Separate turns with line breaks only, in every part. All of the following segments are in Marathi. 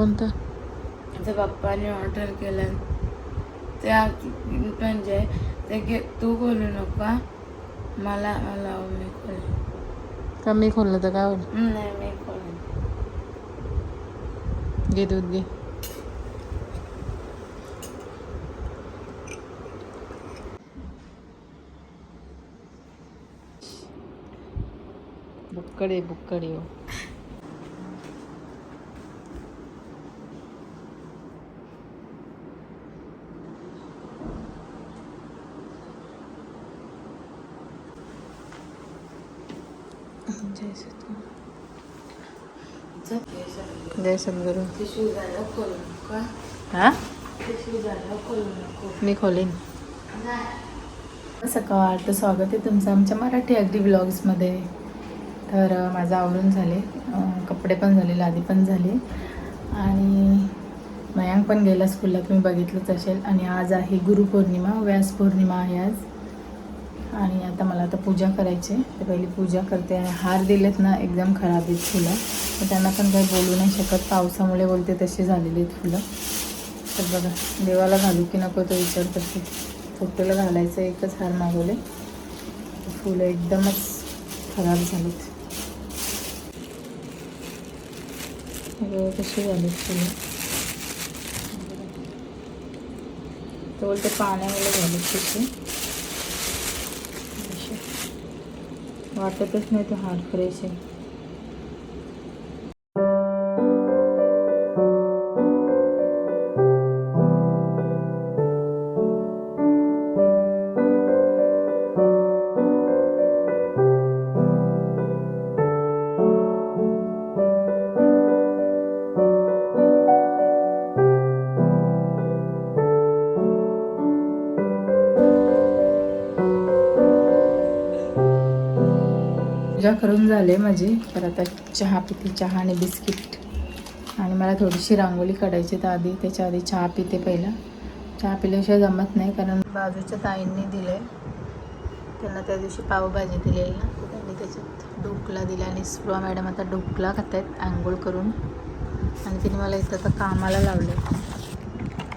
कोणतं?
ते पप्पाने ऑर्डर केलं ते आज म्हणजे ते घे तू खोलू नका मला मला मी खोल
का मी खोललं तर काय होईल?
नाही मी खोलून.
घे दूध घे. बुक्कडे बुक्कडे हो. जय सद्गुरू. जय सद्गुरू हा? मी खोलीन. सकाळ तर स्वागत आहे तुमचं आमच्या मराठी अगदी ब्लॉग्समध्ये तर माझं आवरून झाले. कपडे पण झाले लादी पण झाली. आणि मयांक पण गेला स्कूलला तुम्ही बघितलंच असेल. आणि आज आहे गुरुपौर्णिमा व्यास पौर्णिमा आहे आज. आणि आता मला आता पूजा करायची आहे. तर पहिली पूजा करते आणि हार दिलेत ना एकदम खराब आहेत फुलं. तर त्यांना पण काही बोलू नाही शकत. पावसामुळे बोलते तशी झालेली आहेत फुलं. तर बघा देवाला घालू की नको तो विचार करते. फोटोला घालायचं एकच हार मागवले. फुलं एकदमच खराब झालीत. कशी झालीत फुलं? तो बोलते पाण्यामुळे झालीत तशी अशी. वाटतच नाही तो हार्ड फ्रेश आहे. पूजा करून झाले माझी. तर आता चहा पिते चहा आणि बिस्किट. आणि मला थोडीशी रांगोळी काढायची तर आधी. त्याच्या आधी चहा पिते पहिला. चहा पिल्याशिवाय जमत नाही कारण बाजूच्या ताईंनी दिले. त्यांना त्या दिवशी पावभाजी दिलेली ना. तर त्यांनी त्याच्यात ढोकला दिला आणि स्प्रो मॅडम आता ढोकला खात आहेत आंघोळ करून. आणि तिने मला इथं आता कामाला लावलं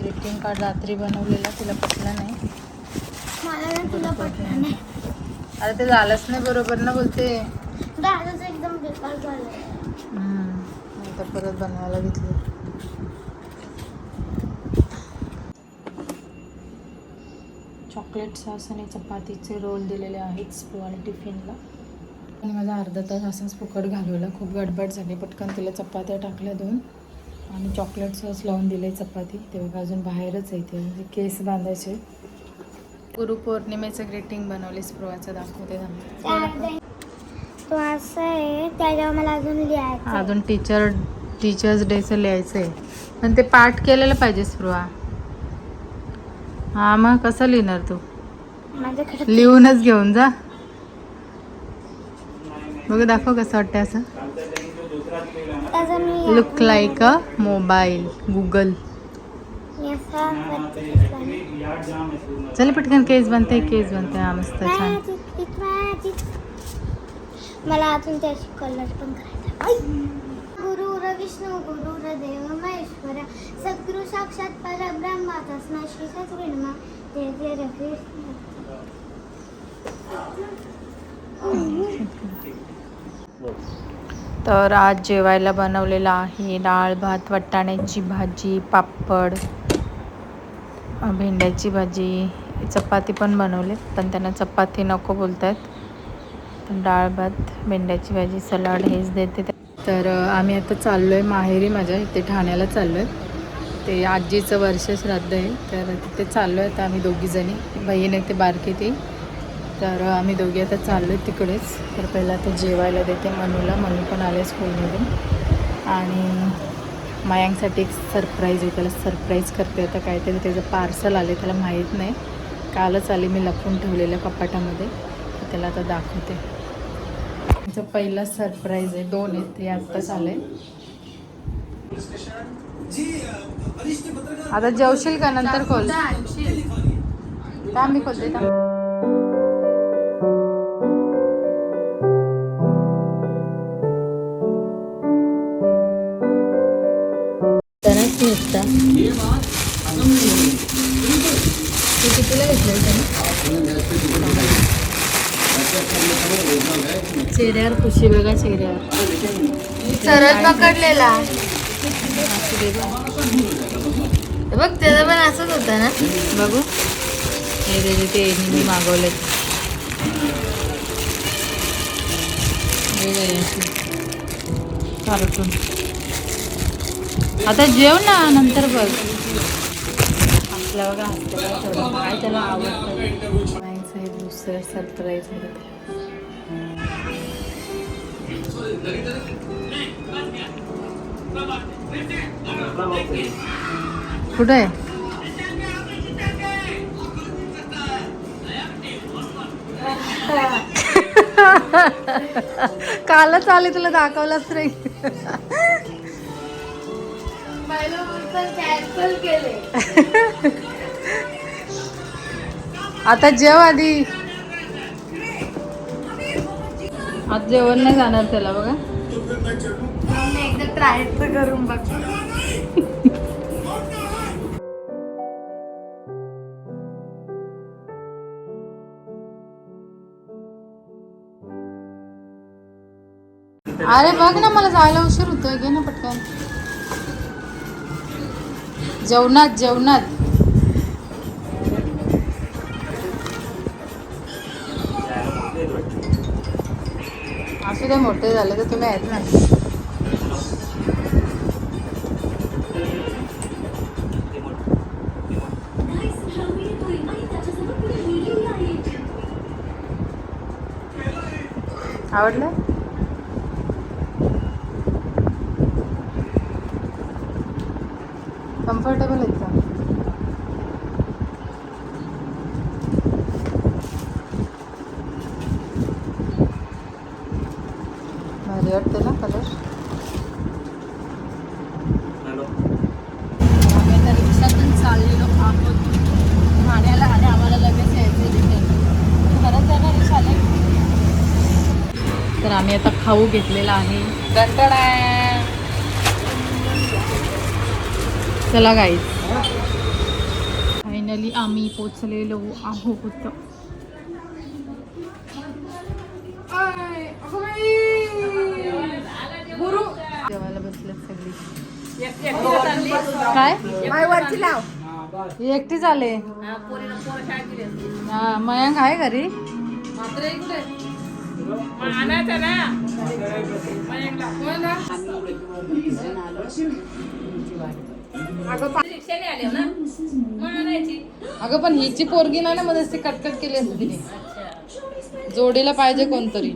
ग्रीटिंग कार्ड रात्री बनवलेला तिला पटलं नाही. अरे ते झालंच नाही बरोबर ना बोलते.
दादाचं एकदम बेकार झालं.
हम्म. आता परत बनवायला घेतली. चॉकलेट सॉस आणि चपातीचे रोल दिलेले आहेत आणि टिफिनला. आणि माझा अर्धा तास असाच फुकट घालवला. खूप गडबड झाली. पटकन तिला चपात्या टाकल्या दोन. आणि चॉकलेट सॉस लावून दिले चपाती. ते बघा अजून बाहेरच आहे ते. म्हणजे केस बांधायचे. गुरुपौर्णिमेचं ग्रीटिंग बनवले स्प्रूवाचं दाखवते थांबा.
तो असं आहे त्याच्यावर मला अजून लिहायचं आहे.
अजून टीचर टीचर्स डेचं लिहायचं आहे पण ते पाठ केलेलं पाहिजे स्पृहा. हा मग कसं लिहिणार तू?
माझ्याकडे
लिहूनच घेऊन जा. बघ दाखव कसं वाटतं असं. Look like a mobile Google
मी असा वरती घेतला.
चल पटकन केस बनते केस बनते हा मस्त छान.
मला अजून त्याची कलर पण करायचा गुरु विष्णू गुरु देव महेश्वर. सद्गुरु साक्षात परब्रह्मा तस्मै श्री सद्गुरुमा जय जय रवी
तर आज जेवायला बनवलेलं आहे डाळ भात वाटाण्याची भाजी पापड. भेंड्याची भाजी चपाती पण बनवले पण त्यांना चपाती नको बोलत आहेत डाळ भात भेंड्याची भाजी सलाड हेच देते तर आम्ही आता चाललो आहे माहेरी माझ्या इथे ठाण्याला चाललो आहे ते आजीचं वर्ष श्राद्ध आहे तर तिथे चाललो आहे आता आम्ही दोघीजणी बहीण आहे ते बारकी ती. तर आम्ही दोघी आता चाललो आहे तिकडेच. तर पहिला आता जेवायला देते मनूला मनू पण आले स्कूलमधून आणि मयांकसाठी एक सरप्राईज आहे. त्याला सरप्राईज करते. आता काहीतरी त्याचं पार्सल आले त्याला माहीत नाही. कालच आले मी लपून ठेवलेल्या कपाटामध्ये. त्याला आता दाखवते. त्याचा पहिला सरप्राईज आहे. दोन आहेत. ते आत्ताच आले. आता जेवशील का? नंतर खोल. का मी खोलते चेहऱ्यावर खुशी बघा चेहऱ्यावर.
सरळ पकडलेला. बघ त्याचा पण असंच होता ना?
बघू. हे त्याचे ते मी मागवले कार्टून आता जेव ना नंतर बघ. आपल्या बघा काय त्याला आवडतं. नाही दुसरं सरप्राईज कुठं? आहे कालच आले तुला दाखवलंच नाही.
केले.
आता जेव आधी. आज जेवण नाही जाणार त्याला बघा.
एकदा ट्राय तर करून बघ.
अरे बघ ना मला जायला उशीर होतोय. घे ना पटकन. जेवणात जेवणात. असू दे मोठे झाले तर तुम्ही आहेत ना आवडलं कम्फर्टेबल आहेत का भारी वाटते ना कलर आम्ही आता रिक्षातून चाललेलो आहोत ठाण्याला आणि आम्हाला लगेच यायचं तिथे खरंच आहे ना रिक्षाने तर आम्ही आता खाऊ घेतलेला आहे. चला गाईज फायनली आम्ही पोचलेलो आहोत. जेवायला सगळी. काय? ही एकटीच आले. हा मयांक आहे घरी? अगं पण हिची पोरगी ना मध्ये ती कटकट केली असते तिने. जोडीला पाहिजे कोणतरी.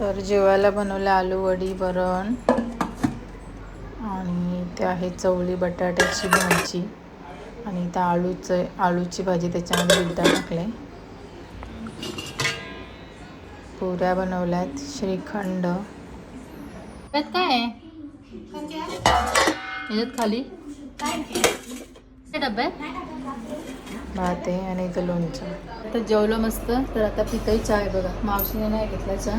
तर जेवायला बनवलं आलू वडी वरण. ते आहे चवळी बटाट्याची भाजी. आणि त्या आळूचं आळूची भाजी त्याच्यामध्ये बिड्डा टाकले पुऱ्या बनवल्यात श्रीखंड. त्यात काय आहे? याच्यात खाली? डब्यात? भात आहे आणि इथं लोणचं. आता जेवलं मस्त तर आता पिताई चहा आहे बघा. मावशीने नाही घेतला चहा.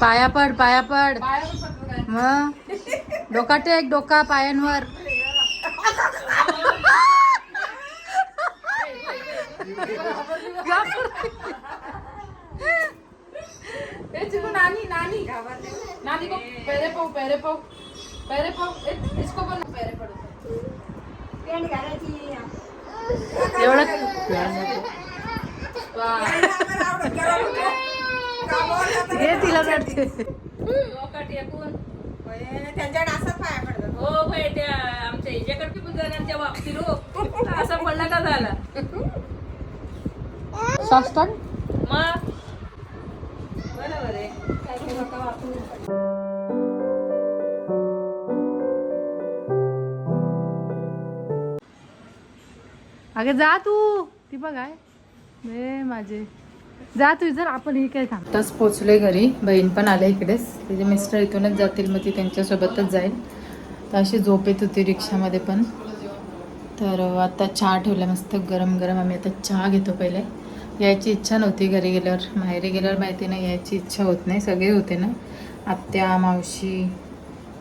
पाया पड पाया पड. मग डोका टेक डोका पायांवर.
नानी नानी. नानी को पैरे पाओ पैरे पाओ पैरे पाओ ए, इसको बन पैरे पड़ो
एवढं हे तिला काढते
त्यांच्याकडे असंच पाया पडतात.
हो भाई त्या आमच्या हिच्याकडची बुजगारांच्या बाबतीत हो असा पडला का झाला?
साष्टांग
मग? बरोबर आहे. काय काय वापरून
अगं जा तू. ती बघाय बे माझे. जा तू जर आपण हे काय थांब. आताच पोचलोय घरी. बहीण पण आल्या इकडेच. तिचे मिस्टर इथूनच जातील मग ती त्यांच्यासोबतच जाईल. तर अशी झोप येत होती रिक्षामध्ये पण. तर आता चहा ठेवला मस्त गरम गरम आम्ही आता चहा घेतो पहिले. यायची इच्छा नव्हती घरी गेल्यावर. माहेरी गेल्यावर माहिती नाही यायची इच्छा होत नाही. सगळे होते ना. आत्या मावशी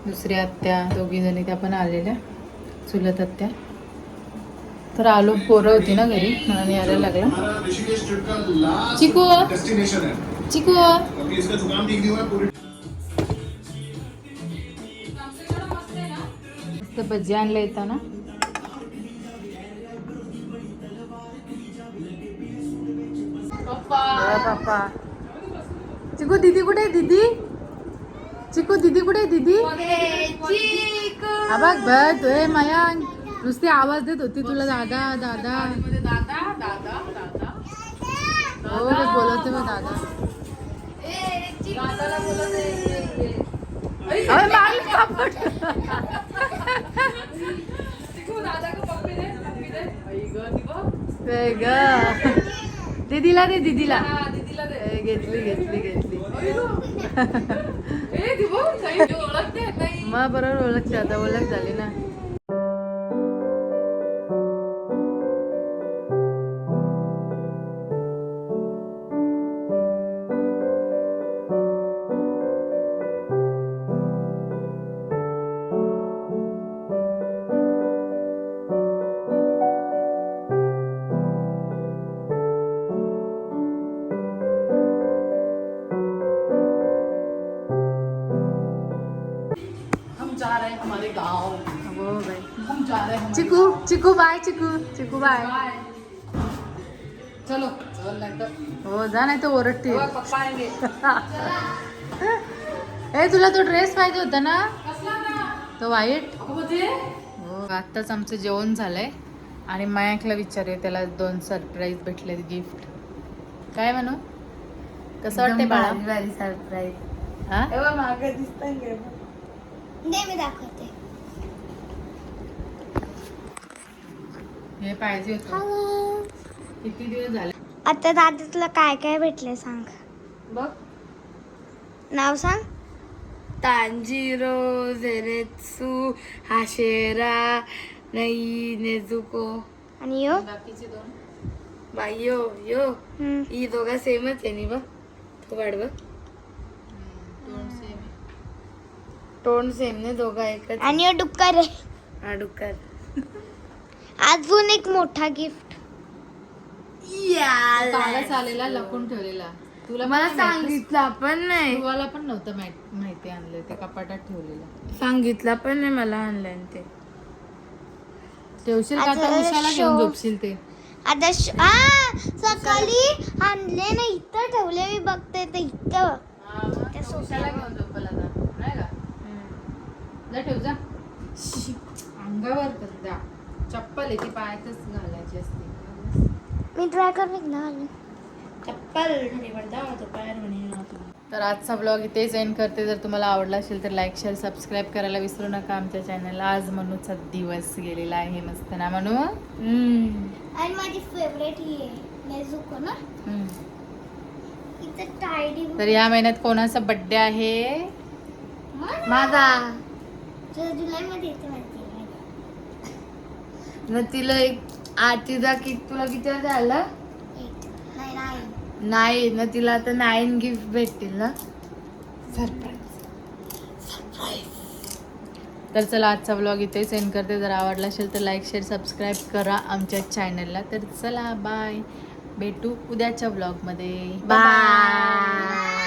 दुसऱ्या आत्या दोघीजणी त्या पण आलेल्या. चुलत आत्या. तर आलो पोरं होती ना घरी म्हणून यायला लागला.
हमारा ऋषिकेश ट्रिप का लास्ट
चिकू
डेस्टिनेशन है
चिकू भजी आणलं येताना. पप्पा. चिकू दीदी कुठे आहे दीदी? चिकू दीदी कुठे आहे दीदी? हा बघ हे मयांक. नुसती आवाज देत होती तुला दादा दादा. हो ते बोलवते मग दादा. दीदीला दे दीदीला घेतली घेतली घेतली. मग बरोबर ओळखते आता ओळख झाली ना. चिकू चिकू बाय चिकू चिकू बाय. चलो हो जा नाही तर ओरडते ए तुला तो ड्रेस पाहिजे होता ना? तो व्हाईट हो आत्ताच आमचं जेवण झालंय. आणि मयांकला विचारूया त्याला दोन सरप्राईज भेटले गिफ्ट काय म्हणू? कसं वाटतंय बाळा?
सरप्राईज
हा?
मागे दिसतंय का?
दे मी दाखवते.
हे पाहिजे होतं. किती दिवस झाले?
आता दादा तुला काय काय भेटले सांग.
बघ.
नाव सांग.
तांजिरो झेरेत्सू हाशेरा नई नेझुको.
आणि यो?
बाकीचे दोन.
बाई यो यो. ही दोघा सेमच आहे नी बघ. तो वाढ बघ.
दोन सेम
तोंड सेम ने दोघा एकच
आणि यो डुक्कर आहे.
अडुकर
अजून एक मोठा गिफ्ट.
कालच आलेला लपून ठेवलेला. तुला
मला? सांगितलं पण नाही.
तुम्हाला पण नव्हतं माहित- माहिती आणलं ते कपाटात ठेवलेलं.
सांगितलं पण नाही मला ऑनलाईन ते.
ठेवशील का? आता उशाला घेऊन. झोपशील ते.
आता श- आ, सकाळी आणले ना इथं ठेवले मी बघते तर इथं. त्या सोफ्यावर.
उशाला घेऊन झोपल आता नाही का? जा ठेव जा. शी, अंगावर कर जा. चप्पल आहे ती पायातच घालायची असते.
मी ट्राय कर ना अजून.
चप्पल
तर आजचा ब्लॉग इथेच एंड करते. जर तुम्हाला आवडला असेल तर लाईक शेअर सबस्क्राईब करायला विसरू नका. आमच्या चॅनलला आज मनूचा दिवस गेलेला आहे. मस्त ना म्हणू
आणि माझी फेवरेट ही आहे ना?
तर या महिन्यात कोणाचा बड्डे आहे?
माझा.
जुलै मध्ये
न तिला एक आरतीचा किट तुला किती झालं? नाही ना तिला आता नाईन गिफ्ट भेटतील ना? सरप्राईज
तर चला आजचा ब्लॉग इथेच एंड करते. जर आवडला असेल तर लाईक शेअर सबस्क्राईब करा आमच्या चॅनलला तर चला बाय भेटू उद्याच्या ब्लॉगमध्ये
बाय